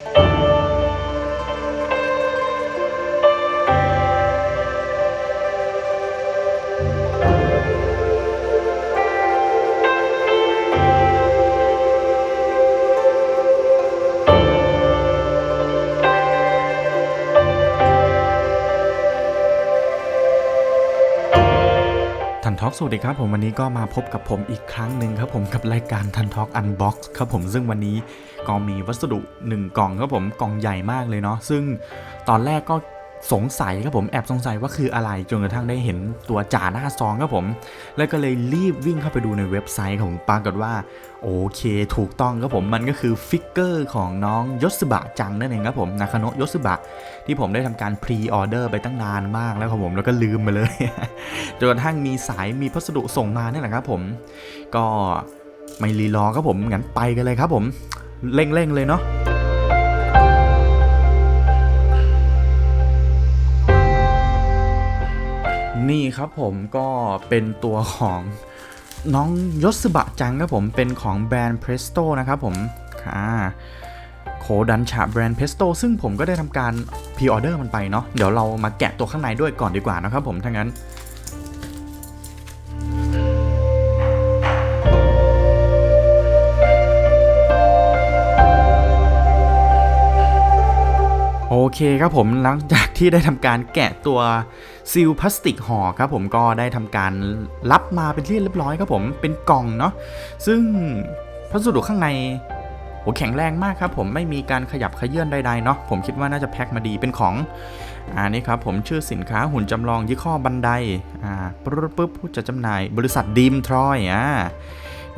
ทั ท็อกสวัสดีครับผมวันนี้ก็มาพบกับผมอีกครั้งหนึ่งครับผมกับรายการทันท็อกอันบ็อกซ์ครับผมซึ่งวันนี้ก็มีวัสดุ 1 กล่องครับผมกล่องใหญ่มากเลยเนาะซึ่งตอนแรกก็ สงสัยครับผมแอบสงสัยว่าคืออะไรจนกระทั่งได้เห็นตัวจ่าหน้าซองครับผม แล้วก็เลยรีบวิ่งเข้าไปดูในเว็บไซต์ของปรากฏว่า โอเคถูกต้องครับผมมันก็คือฟิกเกอร์ของน้องยศบะจังนั่นเองครับผมนาคาโนะยศบะที่ผมได้ทำการพรีออเดอร์ไปตั้งนานมากแล้วครับผมแล้วก็ลืมไปเลยจนกระทั่งมีสายมีพัสดุส่งมาเนี่ยแหละครับผม ก็ไม่รีรอครับผมงั้นไปกันเลยครับผมเร่งๆเลยเนาะ นี่ครับผมก็เป็นตัวของน้องยศบะจังครับผมเป็นของแบรนด์เพรสโตนะครับผมอ่าโคดันชาแบรนด์เพสโตซึ่งผมก็ได้ทำการพ r ออเดอร์มันไปเนาะเดี๋ยวเรามาแกะตัวข้างในด้วยก่อนดีกว่านะครับผมถ้างั้นโอเคครับผมหลังจากที่ได้ทำการแกะตัว ซีลพลาสติกห่อครับผมก็ได้ทำการรับมาเป็นที่เรียบร้อยครับผมเป็นกล่องเนาะซึ่งพัสดุข้างในโหแข็งแรงมากครับผมไม่มีการขยับขยื่นใดๆเนาะผมคิดว่าน่าจะแพ็คมาดีเป็นของอ่านี่ครับผมชื่อสินค้าหุ่นจำลองยี่ห้อบันไดอ่าปึ๊บปึ๊บผู้จัดจำหน่ายบริษัทดีมทรอยอ่า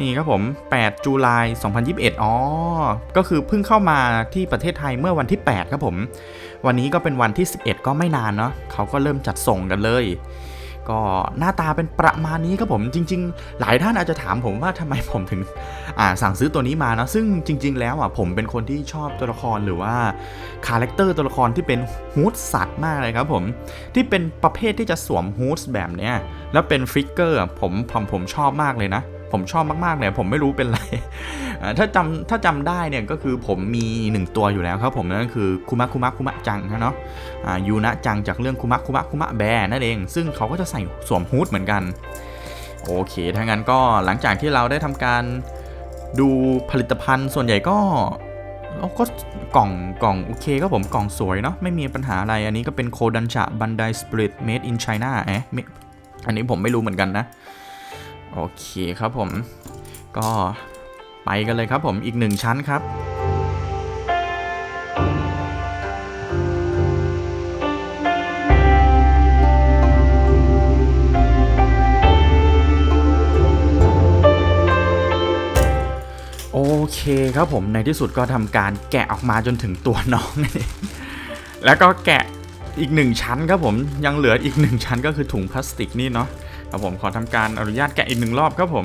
นี่ครับผม 8จุลาย2021 อ๋อ ก็คือเพิ่งเข้ามาที่ประเทศไทยเมื่อวันที่ 8 ครับผม วันนี้ก็เป็นวันที่ 11 ก็ไม่นานเนาะเขาก็เริ่มจัดส่งกันเลย ก็หน้าตาเป็นประมาณนี้ครับผมจริง ๆ หลายท่านอาจจะถามผมว่าทำไมผมถึงอ่าสั่งซื้อตัวนี้มานะซึ่งจริง ๆ แล้วอะผมเป็นคนที่ชอบตัวละครหรือว่าคาแรคเตอร์ตัวละครที่เป็นฮูดสัตว์มากเลยครับผม ที่เป็นประเภทที่จะสวมฮูดแบบเนี้ยแล้วเป็นฟิกเกอร์อะผมผมผมชอบมากเลยนะ ผมชอบมากๆเลยผมไม่รู้เป็นไร ถ้าจำถ้าจำได้เนี่ยก็คือผมมีหนึ่งตัวอยู่แล้วครับผมนั่นก็คือคุมะคุมะคุมะจังครับเนาะยูนะจังจากเรื่องคุมะคุมะคุมะแบนั่นเอง ซึ่งเขาก็จะใส่สวมฮูดเหมือนกันโอเคถ้างั้นก็หลังจากที่เราได้ทำการดูผลิตภัณฑ์ส่วนใหญ่ก็เราก็กล่องกล่องโอเคครับผมกล่องสวยเนาะไม่มีปัญหาอะไรอันนี้ก็เป็นโคดันชะบันไดสปริตเมดอินไชน่าเอ๊ะไม่อันนี้ผมไม่รู้เหมือนกันนะ โอเคครับผม ก็ไปกันเลยครับผมอีกหนึ่งชั้นครับโอเคครับผมในที่สุดก็ทำการแกะออกมาจนถึงตัวน้องนั่แล้วก็แกะอีกหนึ่งชั้นครับผมยังเหลืออีกหนึ่งชั้นก็คือถุงพลาสติกนี่เนาะ ครับผมขอทำการอนุญาตแกะอีกหนึ่งรอบครับผม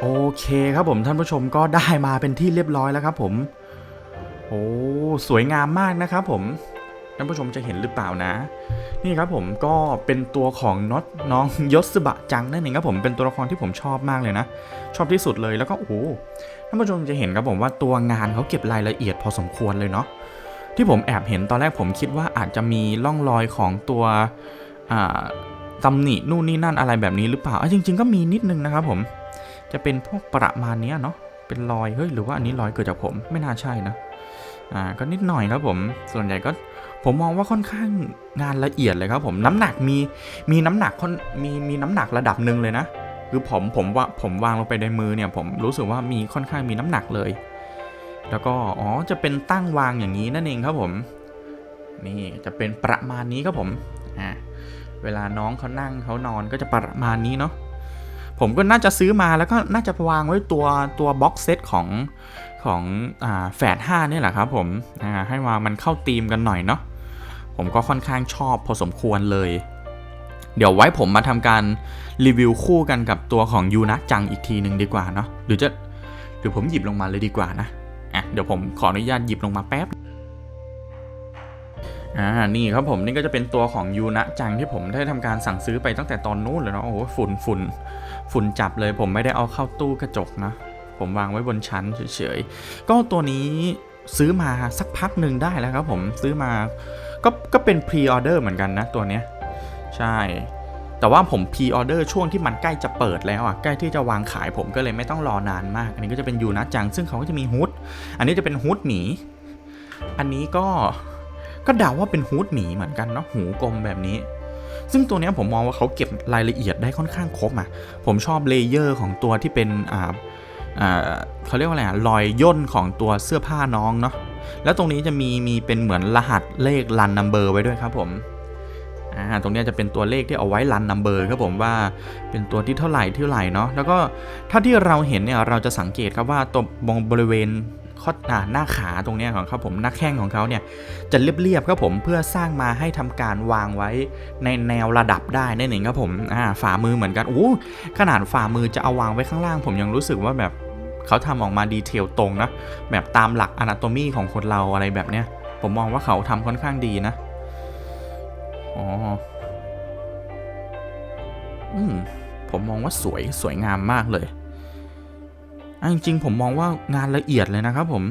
โอเคครับผมท่านผู้ชมก็ได้มาเป็นที่เรียบร้อยแล้วครับผม โอ้สวยงามมากนะครับผมท่านผู้ชมจะเห็นหรือเปล่านะ นี่ครับผมก็เป็นตัวของน็อตน้องยศบะจังนั่นเองครับผมเป็นตัวละครที่ผมชอบมากเลยนะ ชอบที่สุดเลยแล้วก็โอ้ท่านผู้ชมจะเห็นครับผมว่าตัวงานเขาเก็บรายละเอียดพอสมควรเลยเนาะ ที่ผมแอบเห็นตอนแรกผมคิดว่าอาจจะมีร่องรอยของตัวตำหนินู่นนี่นั่นอะไรแบบนี้หรือเปล่าจริง ๆ ก็มีนิดนึงนะครับผม จะเป็นพวกประมาณเนี้ยเนาะเป็นรอยเฮ้ยหรือว่าอันนี้รอยเกิดจากผมไม่น่าใช่นะอ่าก็นิดหน่อยครับผมส่วนใหญ่ก็ผมมองว่าค่อนข้างงานละเอียดเลยครับผมน้ำหนักมีมีน้ำหนักค่อนมีมีน้ำหนักระดับหนึ่งเลยนะคือผมผมว่าผมวางลงไปในมือเนี่ยผมรู้สึกว่ามีค่อนข้างมีน้ำหนักเลย แล้วก็อ๋อจะเป็นตั้งวางอย่างนี้นั่นเองครับผม นี่จะเป็นประมาณนี้ครับผมอ่าเวลาน้องเขานั่งเขานอนก็จะประมาณนี้เนาะผมก็น่าจะซื้อมาแล้วก็น่าจะวางไว้ตัวตัวบ็อกเซตของของอ่าแฝดห้านี่แหละครับผมอ่าให้วางมันเข้าธีมกันหน่อยเนาะผมก็ค่อนข้างชอบพอสมควรเลย เดี๋ยวไว้ผมมาทำการรีวิวคู่กันกับตัวของยูนะจังอีกทีหนึ่งดีกว่าเนาะหรือจะหรือผมหยิบลงมาเลยดีกว่านะอะ เดี๋ยวผมขออนุญาตหยิบลงมาแป๊บอ่า นี่ครับผมนี่ก็จะเป็นตัวของยูนะจังที่ผมได้ทำการสั่งซื้อไปตั้งแต่ตอนนู้นเลยเนาะ โอ้โห ฝุ่นฝุ่นฝุ่นจับเลย ผมไม่ได้เอาเข้าตู้กระจกนะ ผมวางไว้บนชั้นเฉยๆ ก็ตัวนี้ซื้อมาสักพักหนึ่งได้แล้วครับผม ซื้อมา ก็ ก็เป็นพรีออเดอร์เหมือนกันนะตัวเนี้ย ใช่ แต่ว่าผมพรีออเดอร์ช่วงที่มันใกล้จะเปิดแล้วอะ ใกล้ที่จะวางขายผมก็เลยไม่ต้องรอนานมาก อันนี้ก็จะเป็นยูนะจัง ซึ่งเขาก็จะมีฮูด อันนี้จะเป็นฮูดหมีอันนี้ก็ก็เดาว่าเป็นฮูดหมีเหมือนกันเนาะหูกลมแบบนี้ ซึ่งตัวนี้ผมมองว่าเขาเก็บรายละเอียดได้ค่อนข้างครบอะผมชอบเลเยอร์ของตัวที่เป็นอ่าเขาเรียกว่าอะไรอะรอยย่นของตัวเสื้อผ้าน้องเนาะแล้วตรงนี้จะมีมีเป็นเหมือนรหัสเลขรันนัมเบอร์ไว้ด้วยครับผมอ่าตรงนี้จะเป็นตัวเลขที่เอาไว้รันนัมเบอร์ครับผมว่าเป็นตัวที่เท่าไหร่เท่าไหร่เนาะแล้วก็ถ้าที่เราเห็นเนี่ยเราจะสังเกตครับว่าตัวงบริเวณ ข้ออหน้าขาตรงนี้ของเขาผมหน้าแข้งของเขาเนี่ยจะเรียบๆครับผมเพื่อสร้างมาให้ทำการวางไว้ในแนวระดับได้นั่นเองครับผมอ่าฝ่ามือเหมือนกันโอ้ขนาดฝ่ามือจะเอาวางไว้ข้างล่าง ผมยังรู้สึกว่าแบบเขาทำออกมาดีเทลตรงนะแบบตามหลักอนาโตมีของคนเราอะไรแบบเนี้ยผมมองว่าเขาทำค่อนข้างดีนะอ๋ออืมผมมองว่าสวยสวยงามมากเลย อะจริง ๆ ผมมองว่างานละเอียดเลยนะครับผม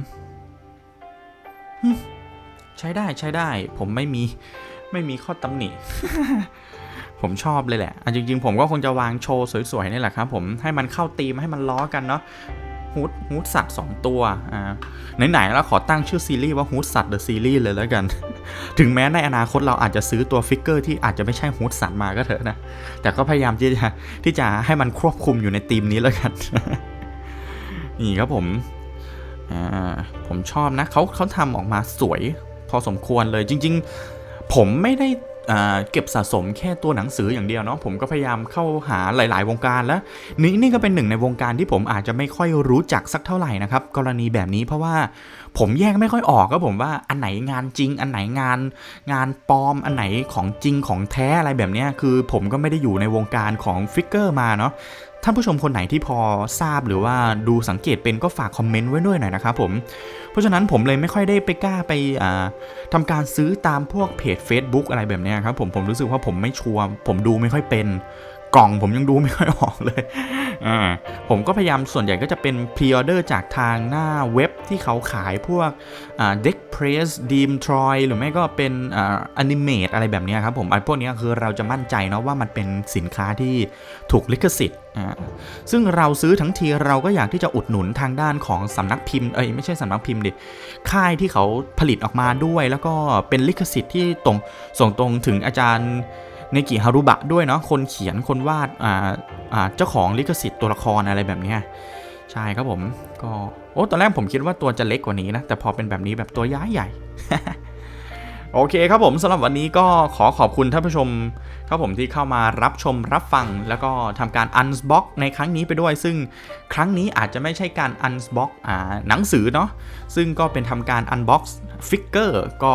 ใช้ได้ใช้ได้ ผมไม่มีไม่มีข้อตำหนิ ผมชอบเลยแหละอะจริง ๆ ผมก็คงจะวางโชว์สวยๆนี่แหละครับ ผมให้มันเข้าธีมให้มันล้อกันเนาะฮูดฮูดสัตว์2ตัว อ่า ไหนๆแล้วขอตั้งชื่อซีรีส์ว่าฮูดสัตว์เดอะซีรีส์เลยแล้วกัน ถึงแม้ในอนาคตเราอาจจะซื้อตัวฟิกเกอร์ที่อาจจะไม่ใช่ฮูดสัตว์มาก็เถอะนะ แต่ก็พยายามที่จะที่จะให้มันควบคุมอยู่ในธีมนี้แล้วกัน นี่ครับผมอ่าผมชอบนะเขาเขาทำออกมาสวย พอสมควรเลยจริง ๆ ผมไม่ได้เก็บสะสมแค่ตัวหนังสืออย่างเดียวเนาะผมก็พยายามเข้าหาหลาย ๆ วงการแล้วนี่นี่ก็เป็นหนึ่งในวงการที่ผมอาจจะไม่ค่อยรู้จักสักเท่าไหร่นะครับ กรณีแบบนี้เพราะว่า ผมแยกไม่ค่อยออกก็ผมว่าอันไหนงานจริง อันไหนงานงานปลอม อันไหนของจริงของแท้อะไรแบบนี้คือผมก็ไม่ได้อยู่ในวงการของฟิกเกอร์มาเนาะท่านผู้ชมคนไหนที่พอทราบหรือว่าดูสังเกตเป็นก็ฝากคอมเมนต์ไว้ด้วยหน่อยนะครับผม เพราะฉะนั้นผมเลยไม่ค่อยได้ไปกล้าไปทำการซื้อตามพวกเพจ Facebook อะไรแบบนี้ครับผมผมรู้สึกว่าผมไม่ชัวร์ผมดูไม่ค่อยเป็น กล่องผมยังดูไม่ค่อยออกเลยอ่าผมก็พยายามส่วนใหญ่ก็จะเป็นพรีออเดอร์จากทางหน้าเว็บที่เขาขายพวกเด็กเพรสดีมทรอยหรือไม่ก็เป็นอ่าอนิเมตอะไรแบบนี้ครับผมไอ้พวกนี้คือเราจะมั่นใจเนาะว่ามันเป็นสินค้าที่ถูกลิขสิทธิ์ซึ่งเราซื้อทั้งทีเราก็อยากที่จะอุดหนุนทางด้านของสำนักพิมพ์เอ้ยไม่ใช่สำนักพิมพ์ดิค่ายที่เขาผลิตออกมาด้วย แล้วก็เป็นลิขสิทธิ์ที่ตรงส่งตรงถึงอาจารย์ เนกิฮารุบะด้วยเนาะคนเขียนคนวาดอ่าอ่าเจ้าของลิขสิทธิ์ตัวละครอะไรแบบนี้ใช่ครับผมก็โอ้ตอนแรกผมคิดว่าตัวจะเล็กกว่านี้นะแต่พอเป็นแบบนี้แบบตัวย้ายใหญ่โอเคครับผมสำหรับวันนี้ก็ขอขอบคุณท่านผู้ชมครับผมที่เข้ามารับชมรับฟัง แล้วก็ทำการอันบ็อกในครั้งนี้ไปด้วย ซึ่งครั้งนี้อาจจะไม่ใช่การอันบ็อกอ่าหนังสือเนาะซึ่งก็เป็นทำการอันบ็อกฟิกเกอร์ก็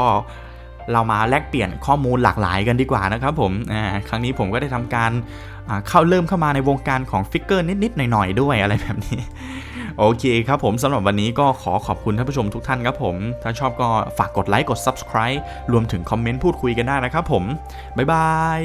เรามาแลกเปลี่ยนข้อมูลหลากหลายกันดีกว่านะครับผมครั้งนี้ผมก็ได้ทำการเข้าเริ่มเข้ามาในวงการของฟิกเกอร์นิดๆหน่อยๆด้วยอะไรแบบนี้โอเคครับผมสำหรับวันนี้ก็ขอขอบคุณท่านผู้ชมทุกท่านครับผม ถ้าชอบก็ฝากกดไลค์กด Subscribe รวมถึงคอมเมนต์พูดคุยกันได้นะครับผม บ๊ายบาย